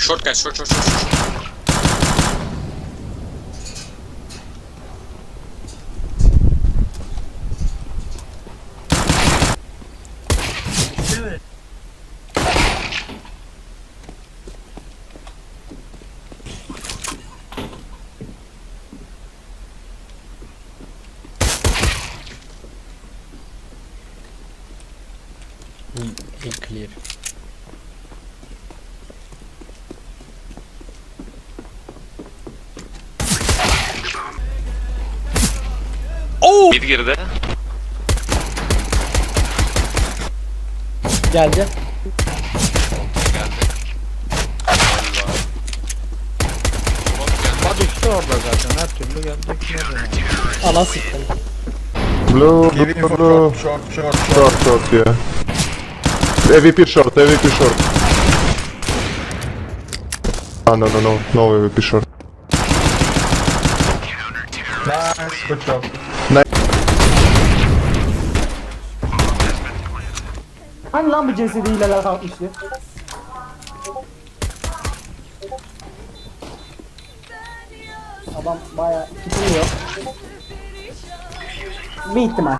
Short guys, short, short, short, short. İlk Mid girdi. Geldi. Bak işte orada zaten her türlü nereden? Ana sıktım. Blue, blue, for blue. short, short, short, short. Short, yeah. AVP short, AVP short. Ah, no, no, no, no AVP short. Nice, good job. Hani lan bu cesedi hileler kalkmıştı? Adam bayağı tutunuyor. Bir ihtimal.